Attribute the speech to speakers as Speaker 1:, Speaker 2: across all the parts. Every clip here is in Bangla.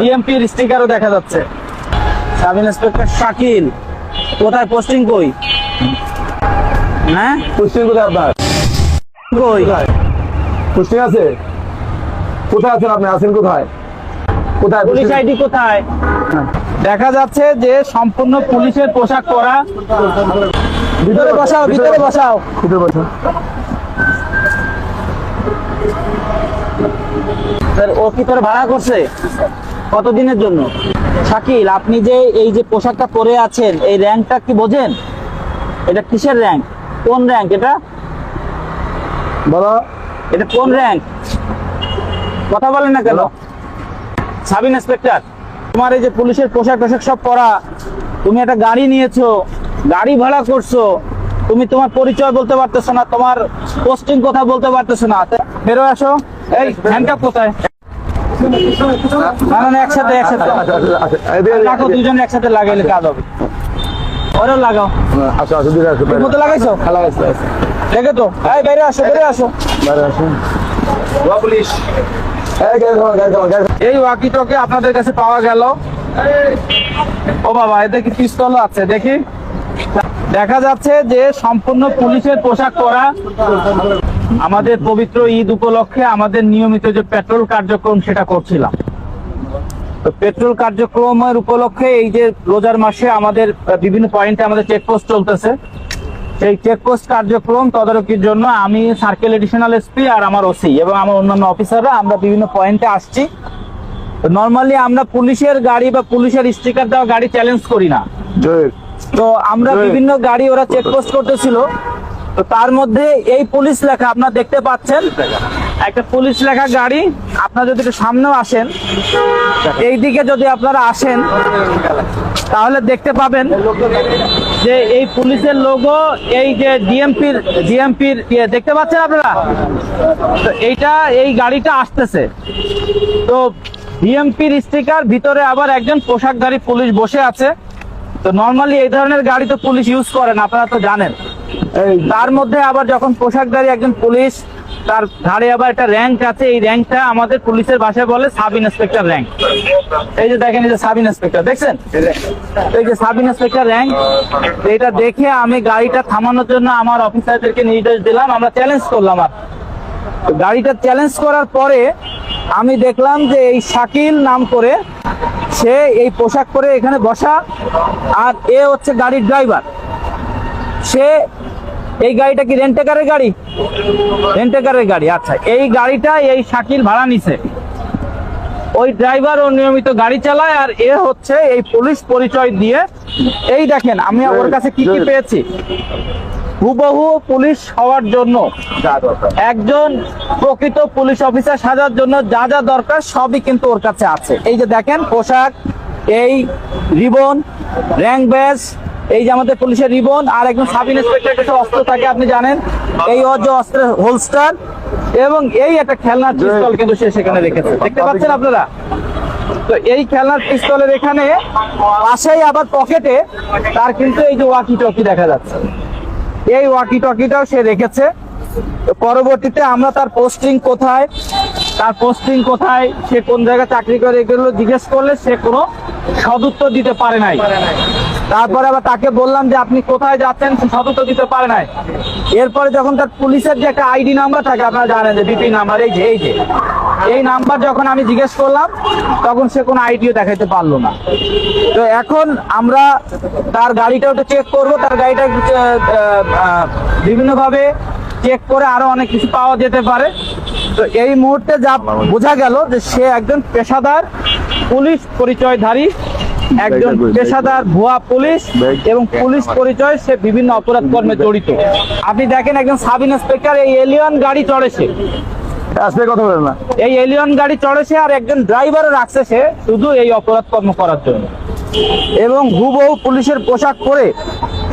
Speaker 1: ডিএমপির স্টিকারও দেখা যাচ্ছে। সাব ইন্সপেক্টর শাকিল কোথায়? পোস্টিং কই? হ্যাঁ?
Speaker 2: পুষ্টিং কোথায় আপনার?
Speaker 1: কই?
Speaker 2: পুষ্টিং আছে? কোথায় আছেন আপনি? আছেন কোথায়? কোথায়
Speaker 1: পুলিশ? আইডি কোথায়? দেখা যাচ্ছে যে সম্পূর্ণ পুলিশের পোশাক পরা। ভিতরে বসাও ভিতরে বসাও।
Speaker 2: ভিতরে বসুন
Speaker 1: স্যার, ও কি তোর ভাড়া করছে? কতদিনের জন্য? শাকিল আপনি যে এই যে পোশাকটা পরে আছেন এই র্যাঙ্কটা কি বোঝেন? এটা কিসের র্যাঙ্ক? কোন র্যাঙ্ক এটা?
Speaker 2: বলো।
Speaker 1: এটা কোন র্যাঙ্ক? কথা বলেন না কেন? সাব ইন্সপেক্টর তোমার এই যে পুলিশের পোশাক টোশাক সব পরা তুমি একটা গাড়ি নিয়েছো গাড়ি ভাড়া করছ তুমি তোমার পরিচয় বলতে পারতেছো না তোমার পোস্টিং কথা বলতে পারতেছো না। বেরো আসো। এই হ্যান্ডকাপ কোথায়? একসাথে একসাথে। একসাথে লাগাইলে হবে। ওরেও লাগাও।
Speaker 2: আচ্ছা
Speaker 1: লাগাইছো? তো। এই।
Speaker 2: এই
Speaker 1: ওয়াকি টকে আপনাদের কাছে পাওয়া গেল। ও বাবা এতে কি পিস্তল আছে? দেখি। দেখা যাচ্ছে যে সম্পূর্ণ পুলিশের পোশাক পরা আমাদের পবিত্র ঈদ উপলক্ষে আমাদের নিয়মিত যে পেট্রোল কার্যক্রম সেটা করছিলাম। তো পেট্রোল কার্যক্রমের উপলক্ষে এই যে রোজার মাসে আমাদের বিভিন্ন পয়েন্টে আমাদের চেকপোস্ট চলতেছে। সেই চেকপোস্ট কার্যক্রম তদারকির জন্য আমি সার্কেল এডিশনাল এসপি আর আমার ওসি এবং আমার অন্যান্য অফিসাররা আমরা বিভিন্ন পয়েন্টে আসছি। নর্মালি আমরা পুলিশের গাড়ি বা পুলিশের স্টিকার দেওয়া গাড়ি চ্যালেঞ্জ করি না। তো আমরা বিভিন্ন গাড়ি ওরা চেকপোস্ট করতেছিল। তো তার মধ্যে এই পুলিশ লেখা আপনারা দেখতে পাচ্ছেন। একটা পুলিশ লেখা গাড়ি, আপনারা যদি সামনেও আসেন এই দিকে যদি আপনারা আসেন, তাহলে দেখতে পাবেন যে এই পুলিশের লোগো এই যে ডিএমপির ডিএমপির ইয়ে দেখতে পাচ্ছেন আপনারা? তো এইটা, এই গাড়িটা আসতেছে। তো ডিএমপির স্টিকার ভিতরে আবার একজন পোশাকধারী পুলিশ বসে আছে। তো নর্মালি এই ধরনের গাড়ি তো পুলিশ ইউজ করেন আপনারা তো জানেন। তার মধ্যে আবার যখন পোশাকধারী একজন পুলিশ, তার ধারে আবার একটা র্যাঙ্ক আছে। এই র্যাঙ্কটা আমাদের পুলিশের ভাষায় বলে সাব ইন্সপেক্টর র্যাঙ্ক এই যে দেখেন, এই যে সাব ইন্সপেক্টর দেখছেন? এই যে সাব ইন্সপেক্টর র্যাঙ্ক এটা দেখে আমি গাড়িটা থামানোর জন্য আমার অফিসারদেরকে নির্দেশ দিলাম। আমরা চ্যালেঞ্জ করলাম আর। গাড়িটা চ্যালেঞ্জ করার পরে আমি দেখলাম যে এই শাকিল নাম করে সে এই পোশাক পরে এখানে বসা, আর এ হচ্ছে গাড়ির ড্রাইভার সে এই গাড়িটা কি রেন্টেকারের গাড়ি? রেন্টেকারের গাড়ি আচ্ছা। এই গাড়িটা এই শাকিল ভাড়া নিছে। ওই ড্রাইভার ও নিয়মিত গাড়ি চালায় আর এ হচ্ছে এই পুলিশ পরিচয় দিয়ে। এই দেখেন আমি ওর কাছে কি কি পেয়েছি? হুবহু পুলিশ হওয়ার জন্য একজন প্রকৃত পুলিশ অফিসার সাজার জন্য যা যা দরকার সবই কিন্তু ওর কাছে আছে। এই যে দেখেন পোশাক এই রিবন র্যাঙ্ক ব্যাজ এই যে আমাদের পুলিশের রিবন আর একজন সাব ইন্সপেক্টর কিছু অস্ত্র থাকে, আপনি জানেন। এই যে অস্ত্রের হোলস্টার এবং এই একটা খেলনার পিস্তল কিন্তু সে সেখানে রেখেছে। দেখতে পাচ্ছেন আপনারা? তো এই খেলনার পিস্তলের এখানে পাশেই আবার পকেটে তার কিন্তু এই যে ওয়াকি টকি দেখা যাচ্ছে। এই ওয়াকি টকিটাও সে রেখেছে। পরবর্তীতে আমরা তার পোস্টিং কোথায়, তার পোস্টিং কোথায়, সে কোন জায়গায় চাকরি করে এগুলো জিজ্ঞেস করলে সে কোনো সদুত্তর দিতে পারে নাই। তারপরে আবার তাকে বললাম যে আপনি কোথায় যাচ্ছেন, সে সদুত্তর দিতে পারে নাই। এরপরে যখন তার পুলিশের যে একটা আইডি নাম্বার থাকে, আপনারা জানেন যে বিপি নাম্বার, এই যে এই যে, এই নাম্বার যখন আমি জিজ্ঞেস করলাম, তখন সে কোনো আইডিও দেখাইতে পারল না। তো এখন আমরা তার গাড়িটা ওটা চেক করব, তার গাড়িটা বিভিন্নভাবে চেক করে আরও অনেক কিছু পাওয়া যেতে পারে। তো এই মুহূর্তে যা বোঝা গেল যে সে একজন পেশাদার পুলিশ পরিচয়ধারী। একজন পেশাদার ভুয়া পুলিশ এবং পুলিশ পরিচয় সে বিভিন্ন অপরাধ কর্মে জড়িত। আপনি দেখেন একজন সাব ইন্সপেক্টর এই এলিয়ন গাড়ি চড়েছে।
Speaker 2: আসলে কথা বলেন না।
Speaker 1: এই এলিয়ন গাড়ি চড়েছে আর একজন ড্রাইভারও রাখছে সে শুধু এই অপরাধ কর্ম করার জন্য। এবং হুবহু পুলিশের পোশাক পরে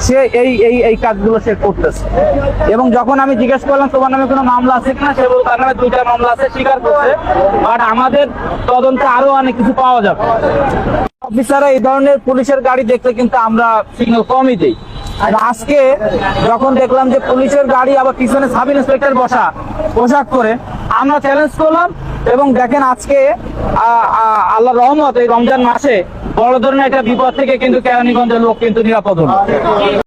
Speaker 1: সে এই এই এই কাজগুলো সে করতেছে। এবং যখন আমি জিজ্ঞেস করলাম তোমার নামে কোনো মামলা আছে কিনা? সে বলল তার নামে দুইটা মামলা আছে স্বীকার করছে। বাট আমাদের তদন্তে আরও অনেক কিছু পাওয়া যাবে। অফিসাররা এই ধরনের পুলিশের গাড়ি দেখলে কিন্তু আমরা সিগন্যাল কমই দিই। আর আজকে যখন দেখলাম যে পুলিশের গাড়ি আবার পিছনে সাব ইন্সপেক্টর বসা, পোশাক করে আমরা চ্যালেঞ্জ করলাম এবং দেখেন আজকে আল্লাহ রহমত এই রমজান মাসে বড় ধরনের একটা বিপদ থেকে কিন্তু কেরানীগঞ্জের লোক কিন্তু নিরাপদ হলো।